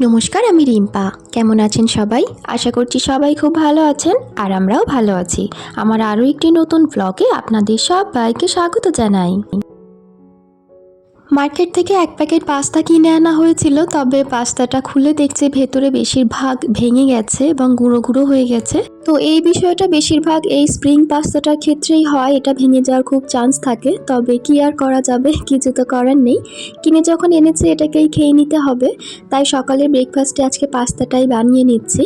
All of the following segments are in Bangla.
নমস্কার, আমি রিম্পা। কেমন আছেন সবাই? আশা করছি সবাই খুব ভালো আছেন আর আমরাও ভালো আছি। আমার আরও একটি নতুন ব্লগে আপনাদের সবাইকে স্বাগত জানাই। মার্কেট থেকে এক প্যাকেট পাস্তা কিনে আনা হয়েছিল, তবে পাস্তাটা খুলে দেখছে ভেতরে বেশিরভাগ ভেঙে গেছে এবং গুঁড়ো গুঁড়ো হয়ে গেছে। তো এই বিষয়টা বেশিরভাগ এই স্প্রিং পাস্তাটার ক্ষেত্রেই হয়, এটা ভেঙে যাওয়ার খুব চান্স থাকে। তবে কি আর করা যাবে, কিছু তো করার নেই। কিনে যখন এনেছে, এটাকেই খেয়ে নিতে হবে। তাই সকালে ব্রেকফাস্টে আজকে পাস্তাটাই বানিয়ে নিচ্ছি।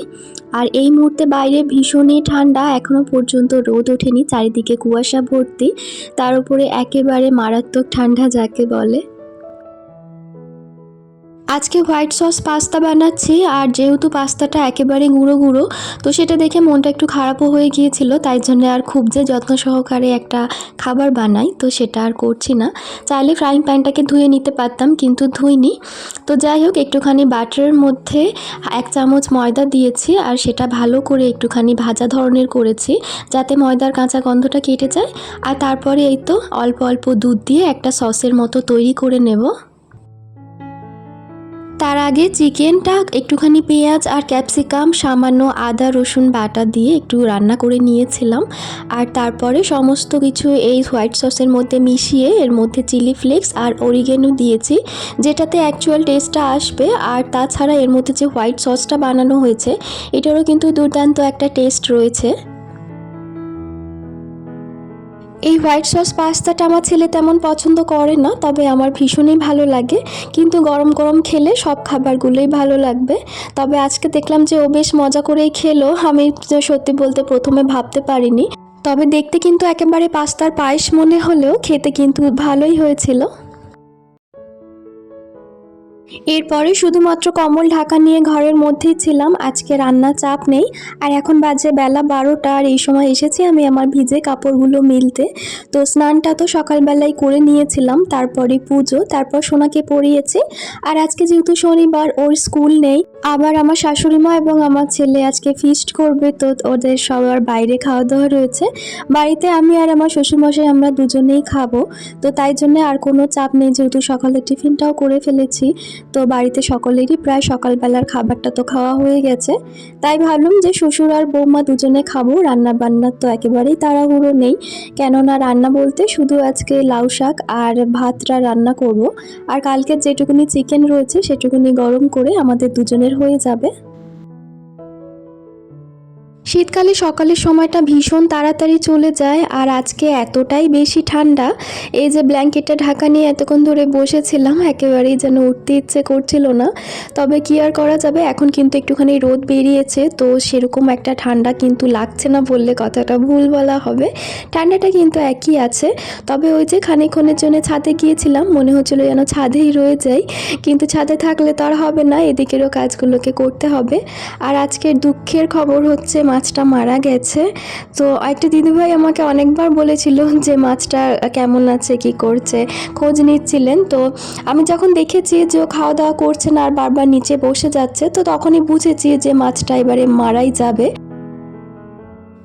আর এই মুহূর্তে বাইরে ভীষণই ঠান্ডা এখনও পর্যন্ত রোদ ওঠেনি, চারিদিকে কুয়াশা ভর্তি। তার উপরে একেবারে মারাত্মক ঠান্ডা, যাকে বলে। আজকে হোয়াইট সস পাস্তা বানাচ্ছি, আর যেহেতু পাস্তাটা একেবারে গুঁড়ো গুঁড়ো, তো সেটা দেখে মনটা একটু খারাপও হয়ে গিয়েছিল, তাই জন্য আর খুব যে যত্ন সহকারে একটা খাবার বানাই, তো সেটা আর করছি না। চাইলে ফ্রাইং প্যানটাকে ধুয়ে নিতে পারতাম, কিন্তু ধুইনি। তো যাই হোক, একটুখানি বাটারের মধ্যে এক চামচ ময়দা দিয়েছি, আর সেটা ভালো করে একটুখানি ভাজা ধরনের করেছি, যাতে ময়দার কাঁচা গন্ধটা কেটে যায়। আর তারপরে এই তো অল্প অল্প দুধ দিয়ে একটা সসের মতো তৈরি করে নেব। তার আগে চিকেনটা একটুখানি পেঁয়াজ আর ক্যাপসিকাম, সামান্য আদা, রসুন বাটা দিয়ে একটু রান্না করে নিয়েছিলাম। আর তারপরে সমস্ত কিছু এই হোয়াইট সসের মধ্যে মিশিয়ে এর মধ্যে চিলি ফ্লেক্স আর অরিগেনো দিয়েছি, যেটাতে অ্যাকচুয়াল টেস্টটা আসবে। আর তাছাড়া এর মধ্যে যে হোয়াইট সসটা বানানো হয়েছে, এটারও কিন্তু দুর্দান্ত একটা টেস্ট রয়েছে। এই হোয়াইট সস পাস্তাটা আমার ছেলে তেমন পছন্দ করে না, তবে আমার ভীষণই ভালো লাগে। কিন্তু গরম গরম খেলে সব খাবারগুলোই ভালো লাগবে। তবে আজকে দেখলাম যে ও বেশ মজা করেই খেলো, আমি সত্যি বলতে প্রথমে ভাবতে পারিনি। তবে দেখতে কিন্তু একেবারে পাস্তার পায়েস মনে হলেও খেতে কিন্তু ভালোই হয়েছিল। এরপরে শুধুমাত্র কম্বল ঢাকা নিয়ে ঘরের মধ্যেই ছিলাম। আজকে রান্না চাপ নেই। আর এখন বাজে বেলা বারোটা আর এই সময় এসেছি আমি আমার ভিজে কাপড়গুলো মিলতে। তো স্নানটা তো সকালবেলায় করে নিয়েছিলাম, তারপরে পুজো, তারপর সোনাকে পরিয়েছি। আর আজকে যেহেতু শনিবার, ওর স্কুল নেই, আবার আমার শাশুড়ি মা এবং আমার ছেলে আজকে ফিস্ট করবে, তো ওদের সবার বাইরে খাওয়া দাওয়া রয়েছে। বাড়িতে আমি আর আমার শ্বশুরমশাই আমরা দুজনেই খাব। তো তাই জন্য আর কোনো চাপ নেই, যেহেতু সকালে টিফিনটাও করে ফেলেছি। তো বাড়িতে সকলেরই প্রায় সকালবেলার খাবারটা তো খাওয়া হয়ে গেছে। তাই ভাবলাম যে শ্বশুর আর বৌমা দুজনে খাব রান্না বান্নার তো একেবারেই তাড়াহুড়ো নেই। কেননা রান্না বলতে শুধু আজকে লাউ শাক আর ভাতটা রান্না করব। আর কালকের যেটুকুনি চিকেন রয়েছে, সেটুকুনি গরম করে আমাদের দুজনের হয়ে যাবে। শীতকালে সকালের সময়টা ভীষণ তাড়াতাড়ি চলে যায় আর আজকে এতটাই বেশি ঠান্ডা। এই যে ব্ল্যাঙ্কেটটা ঢাকা নিয়ে এতক্ষণ ধরে বসেছিলাম, একেবারেই যেন উঠতে ইচ্ছে করছিল না। তবে কি আর করা যাবে? এখন কিন্তু একটুখানি রোদ বেরিয়েছে, তো সেরকম একটা ঠান্ডা কিন্তু লাগছে না বললে কথাটা ভুল বলা হবে। ঠান্ডাটা কিন্তু একই আছে। তবে ওই যে খানিক্ষণের জন্য ছাদে গিয়েছিলাম, মনে হচ্ছিল যেন ছাদেই রয়ে যাই। কিন্তু ছাদে থাকলে তো আর হবে না, এদিকেরও কাজগুলোকে করতে হবে। আর আজকের দুঃখের খবর হচ্ছে মাছটা মারা গেছে। তো একটা দিদিভাই আমাকে অনেকবার বলেছিল যে, মাছটা কেমন আছে, কি করছে, খোঁজ নিচ্ছিলেন। তো আমি যখন দেখেছি যে, ও খাওয়া দাওয়া করছে না আর বারবার নিচে বসে যাচ্ছে, তো তখনই বুঝেছি যে, মাছটা এবারে মারাই যাবে।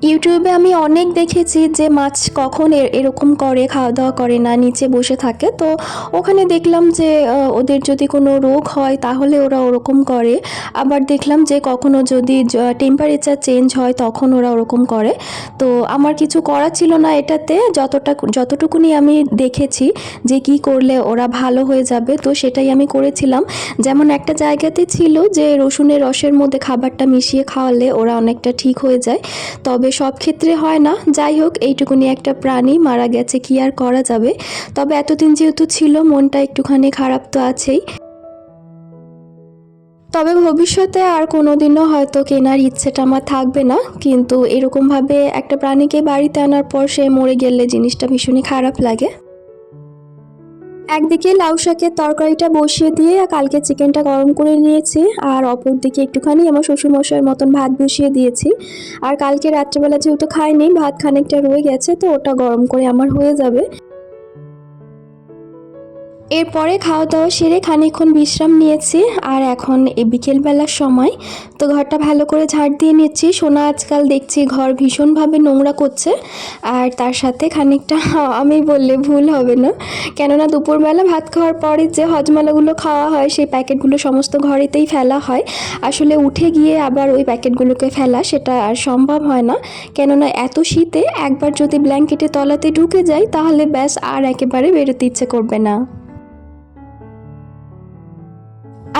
ইউটিউবে আমি অনেক দেখেছি যে মাছ কখন এরকম করে খাওয়া দাওয়া করে না, নিচে বসে থাকে। তো ওখানে দেখলাম যে ওদের যদি কোনো রোগ হয়, তাহলে ওরা ওরকম করে। আবার দেখলাম যে, কখনো যদি টেম্পারেচার চেঞ্জ হয়, তখন ওরা ওরকম করে। তো আমার কিছু করা ছিল না এটাতে। যতটা, যতটুকুনি আমি দেখেছি যে, কি করলে ওরা ভালো হয়ে যাবে, তো সেটাই আমি করেছিলাম। যেমন একটা জায়গাতে ছিল যে, রসুনের রসের মধ্যে খাবারটা মিশিয়ে খাওয়ালে ওরা অনেকটা ঠিক হয়ে যায়। তবে সব ক্ষেত্রে হয় না। যাই হোক, এইটুকুনি একটা প্রাণী, মারা গেছে, কি আর করা যাবে? তবে এতদিন যেহেতু ছিল, মনটা একটুখানি খারাপ তো আছেই। তবে ভবিষ্যতে আর কোনোদিনও হয়তো কেনার ইচ্ছেটা আমার থাকবে না। কিন্তু এরকমভাবে একটা প্রাণীকে বাড়িতে আনার পর সে মরে গেলে জিনিসটা ভীষণই খারাপ লাগে। একদিকে লাউ শাকের তরকারিটা বসিয়ে দিয়ে কালকে চিকেনটা গরম করে নিয়েছি, আর অপর দিকে একটুখানি আমার শ্বশুরমশাইয়ের মতন ভাত বসিয়ে দিয়েছি। আর কালকে রাত্রেবেলা যেহেতু খাইনি, ভাত খানিকটা রয়ে গেছে, তো ওটা গরম করে আমার হয়ে যাবে। এরপরে খাওয়া দাওয়া সেরে খানিকক্ষণ বিশ্রাম নিয়েছি, আর এখন এই বিকেলবেলার সময়। তো ঘরটা ভালো করে ঝাড় দিয়ে নিচ্ছি। সোনা আজকাল দেখছি ঘর ভীষণভাবে নোংরা করছে, আর তার সাথে খানিকটা আমি বললে ভুল হবে না। কেননা দুপুরবেলা ভাত খাওয়ার পরে যে হজমালাগুলো খাওয়া হয়, সেই প্যাকেটগুলো সমস্ত ঘরেতেই ফেলা হয়। আসলে উঠে গিয়ে আবার ওই প্যাকেটগুলোকে ফেলা, সেটা আর সম্ভব হয় না। কেননা এত শীতে একবার যদি ব্ল্যাঙ্কেটের তলাতে ঢুকে যায় তাহলে ব্যাস আর একেবারে বেরোতে ইচ্ছে করবে না।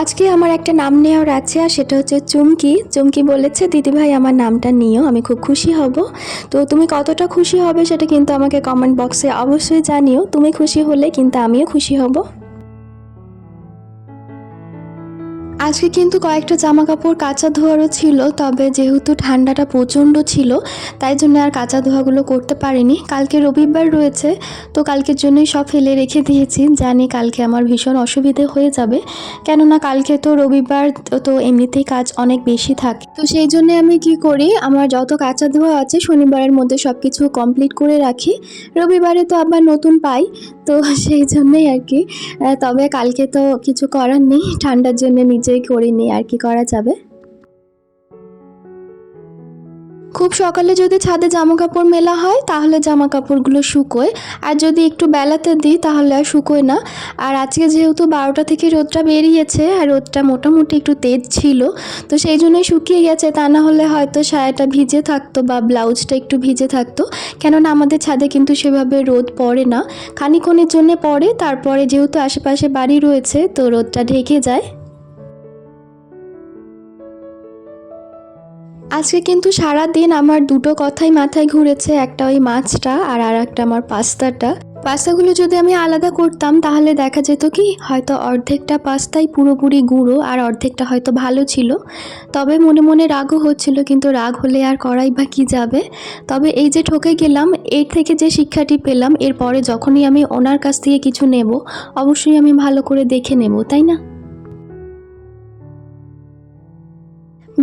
আজকে আমার একটা নাম নেওয়ার আছে, আর সেটা হচ্ছে চুমকি। চুমকি বলেছে, দিদিভাই, আমার নামটা নিও, আমি খুব খুশি হব। তো তুমি কতটা খুশি হবে সেটা কিন্তু আমাকে কমেন্ট বক্সে অবশ্যই জানিও। তুমি খুশি হলে কিন্তু আমিও খুশি হব। আজকে কিন্তু কয়েকটা জামা কাপড় কাঁচা ধোয়ারও ছিল, তবে যেহেতু ঠান্ডাটা প্রচণ্ড ছিল, তাই জন্য আর কাঁচা ধোয়াগুলো করতে পারিনি। কালকে রবিবার রয়েছে, তো কালকের জন্যই সব ফেলে রেখে দিয়েছি। জানি কালকে আমার ভীষণ অসুবিধে হয়ে যাবে, কেননা কালকে তো রবিবার, তো- এমনিতেই কাজ অনেক বেশি থাকে। তো সেই জন্য আমি কি করি, আমার যত কাঁচা ধোয়া আছে, শনিবারের মধ্যে সব কিছু কমপ্লিট করে রাখি। রবিবারে তো আবার নতুন পাই, তো সেই জন্যই আর কি। তবে কালকে তো কিছু করার নেই, ঠান্ডার জন্য নিজেই করিনি, আর কি করা যাবে? খুব সকালে যদি ছাদে জামা কাপড় মেলা হয়, তাহলে জামা কাপড়গুলো শুকোয়। আর যদি একটু বেলাতে দিই, তাহলে আর শুকোয় না। আর আজকে যেহেতু বারোটা থেকে রোদটা বেরিয়েছে, আর রোদটা মোটামুটি একটু তেজ ছিল, তো সেই জন্যই শুকিয়ে গেছে। তা না হলে হয়তো সায়াটা ভিজে থাকতো বা ব্লাউজটা একটু ভিজে থাকতো। কেননা আমাদের ছাদে কিন্তু সেভাবে রোদ পড়ে না। খানিক্ষণের জন্য পড়ে, তারপরে যেহেতু আশেপাশে বাড়ি রয়েছে, তো রোদটা ঢেকে যায়। আজকে কিন্তু সারা দিন আমার দুটো কথাই মাথায় ঘুরেছে, একটা ওই মাছটা আর আর একটা আমার পাস্তাটা। পাস্তাগুলো যদি আমি আলাদা করতাম, তাহলে দেখা যেত কি, হয়তো অর্ধেকটা পাস্তাই পুরোপুরি গুঁড়ো আর অর্ধেকটা হয়তো ভালো ছিল। তবে মনে মনে রাগও হচ্ছিল, কিন্তু রাগ হলে আর করাই বা কী যাবে? তবে এই যে ঠকে গেলাম, এর থেকে যে শিক্ষাটি পেলাম, এরপরে যখনই আমি ওনার কাছ থেকে কিছু নেব, অবশ্যই আমি ভালো করে দেখে নেব, তাই না?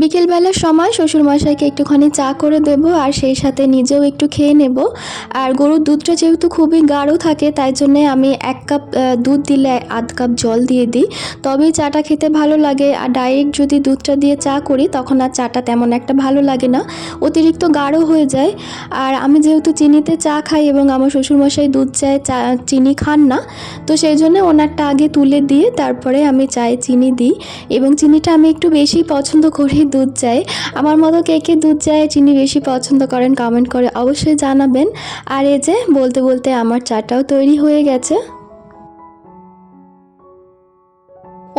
বিকেলবেলার সময় শ্বশুরমশাইকে একটুখানি চা করে দেব আর সেই সাথে নিজেও একটু খেয়ে নেব। আর গরুর দুধটা যেহেতু খুবই গাঢ় থাকে, তাই জন্যে আমি এক কাপ দুধ দিলে আধ কাপ জল দিয়ে দিই। তবেই চাটা খেতে ভালো লাগে আর ডাইরেক্ট যদি দুধটা দিয়ে চা করি, তখন আর চাটা তেমন একটা ভালো লাগে না। অতিরিক্ত গাঢ় হয়ে যায়। আর আমি যেহেতু চিনিতে চা খাই এবং আমার শ্বশুরমশাই দুধ চায় চা, চিনি খান না, তো সেই জন্য ওনারটা আগে তুলে দিয়ে তারপরে আমি চায়ে চিনি দিই। এবং চিনিটা আমি একটু বেশি পছন্দ করি দুধ চাই। আমার মতো কে কে দুধ চায়ে চিনি বেশি পছন্দ করেন কমেন্ট করে অবশ্যই জানাবেন। আর এই যে, বলতে বলতে আমার চাটাও তৈরি হয়ে গেছে।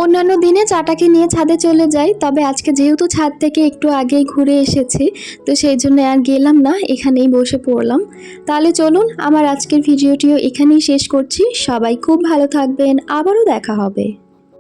অন্যান্য দিনে চাটাকে নিয়ে ছাদে চলে যাই, তবে আজকে যেহেতু ছাদ থেকে একটু আগেই ঘুরে এসেছি, তো সেই জন্য আর গেলাম না, এখানেই বসে পড়লাম। তাহলে চলুন, আমার আজকের ভিডিওটিও এখানেই শেষ করছি। সবাই খুব ভালো থাকবেন, আবারও দেখা হবে।